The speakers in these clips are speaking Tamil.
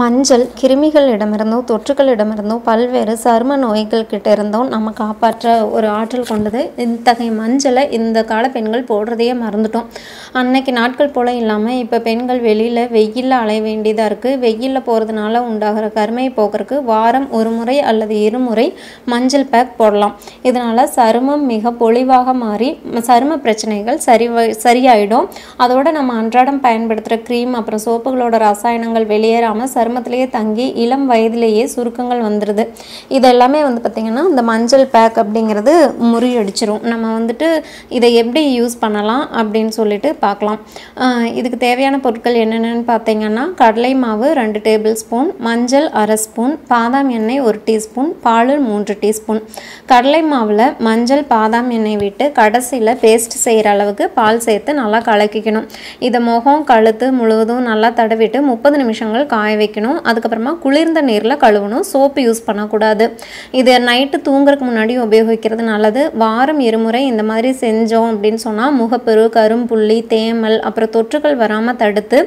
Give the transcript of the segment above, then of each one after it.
மஞ்சள் கிருமிகளிடமிருந்தோ தொற்றுகளிடமிருந்தோ பல்வேறு சரும நோய்கள் கிட்ட இருந்தும் நம்ம காப்பாற்ற ஒரு ஆற்றல் கொண்டது. இத்தகைய மஞ்சளை இந்த கால பெண்கள் போடுறதையே மறந்துட்டோம். அன்னைக்கு நாட்கள் போல இல்லாமல் இப்போ பெண்கள் வெளியில் வெயிலில் அலைய வேண்டியதாக இருக்குது வெயிலில் போகிறதுனால உண்டாகிற கருமையை போக்குறதுக்கு வாரம் ஒரு முறை அல்லது இருமுறை மஞ்சள் பேக் போடலாம். இதனால் சருமம் மிக பொலிவாக மாறி சரும பிரச்சனைகள் சரி சரியாயிடும். அதோட நம்ம அன்றாடம் பயன்படுத்துகிற க்ரீம் அப்புறம் சோப்புகளோட ரசாயனங்கள் வெளியேறாமல் சருமத்திலேயே தங்கி இளம் வயதிலேயே சுருக்கங்கள் வந்துடுது இது எல்லாமே வந்து பார்த்திங்கன்னா இந்த மஞ்சள் பேக் அப்படிங்கிறது முறியடிச்சிரும். நம்ம வந்துட்டு இதை எப்படி யூஸ் பண்ணலாம் அப்படின்னு சொல்லிட்டு பார்க்கலாம் இதுக்கு தேவையான பொருட்கள் என்னென்னு பார்த்தீங்கன்னா கடலை மாவு ரெண்டு டேபிள் ஸ்பூன் மஞ்சள் அரை ஸ்பூன் பாதாம் எண்ணெய் ஒரு டீஸ்பூன் பால் மூன்று டீஸ்பூன் கடலை மாவில் மஞ்சள் பாதாம் எண்ணெய் விட்டு கடைசியில் பேஸ்ட் செய்கிற அளவுக்கு பால் சேர்த்து நல்லா கலக்கிக்கணும். இதை முகம் கழுத்து முழுவதும் நல்லா தடவிட்டு முப்பது நிமிஷங்கள் காய வைக்கணும். அதுக்கப்புறமா குளிர்ந்த நீரில் கழுவணும். சோப்பு யூஸ் பண்ணக்கூடாது. இதை நைட்டு தூங்குறதுக்கு முன்னாடி உபயோகிக்கிறது நல்லது. வாரம் இருமுறை இந்த மாதிரி செஞ்சோம் அப்படின்னு சொன்னால் முகப்பெரு கரும்புள்ளி தேமல் அப்புறம் தொற்றுகள் வராமல் தடுத்து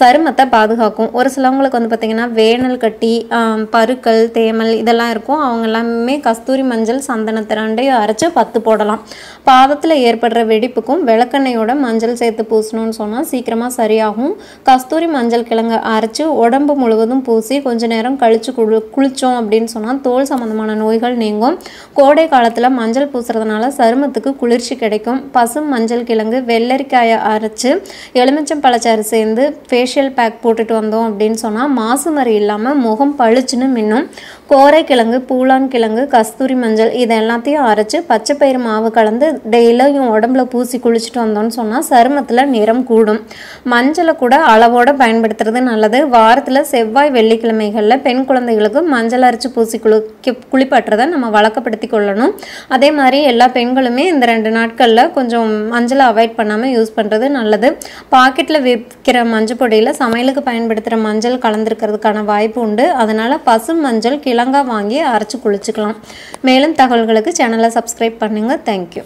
சருமத்தை பாதுகாக்கும். ஒரு சிலவங்களுக்கு வந்து பார்த்திங்கன்னா வேனல் கட்டி பருக்கள் தேமல் இதெல்லாம் இருக்கும். அவங்க எல்லாமே கஸ்தூரி மஞ்சள் சந்தனத்தை ரெண்டையும் அரைச்சு பத்து போடலாம். பாதத்தில் ஏற்படுற வெடிப்புக்கும் விளக்கெண்ணையோட மஞ்சள் சேர்த்து பூசணும்னு சொன்னால் சீக்கிரமாக சரியாகும். கஸ்தூரி மஞ்சள் கிழங்கு அரைச்சு உடம்பு முழுவதும் பூசி கொஞ்ச நேரம் கழிச்சு குளி குளித்தோம் அப்படின்னு சொன்னால் தோல் சம்மந்தமான நோய்கள் நீங்கும். கோடை காலத்தில் மஞ்சள் பூசுறதுனால சருமத்துக்கு குளிர்ச்சி கிடைக்கும். பசும் மஞ்சள் கிழங்கு வெள்ளரிக்காயை அரைச்சு எலுமிச்சம் பழச்சாறு சேர்ந்து ஃபேஷியல் பேக் போட்டுட்டு வந்தோம் அப்படின்னு சொன்னால் மாசு மறி இல்லாமல் முகம் பளிச்சுன்னு மின்னும். கோரைக்கிழங்கு பூலான் கிழங்கு கஸ்தூரி மஞ்சள் இது எல்லாத்தையும் அரைச்சு பச்சை பயிறு மாவு கலந்து டெய்லியும் உடம்புல பூசி குளிச்சுட்டு வந்தோம்னு சொன்னால் சருமத்தில் நிறம் கூடும். மஞ்சளை கூட அளவோட பயன்படுத்துறது நல்லது. வாரத்தில் செவ்வாய் வெள்ளிக்கிழமைகளில் பெண் குழந்தைகளுக்கு மஞ்சள் அரைச்சி பூசி குளி குளிப்பாட்டுறதை நம்ம வழக்கப்படுத்தி கொள்ளணும். அதே மாதிரி எல்லா பெண்களுமே இந்த ரெண்டு நாட்களில் கொஞ்சம் மஞ்சளை அவாய்ட் பண்ணாமல் யூஸ் பண்ணுறது நல்லது. பாக்கெட்டில் விற்கிற மஞ்சள் பொடியில் சமையலுக்கு பயன்படுத்துகிற மஞ்சள் கலந்துருக்கிறதுக்கான வாய்ப்பு உண்டு. அதனால் பசும் மஞ்சள் கிழங்கா வாங்கி அரைச்சி குளிச்சுக்கலாம். மேலும் தகவல்களுக்கு சேனலை சப்ஸ்கிரைப் பண்ணுங்கள் தேங்க்யூ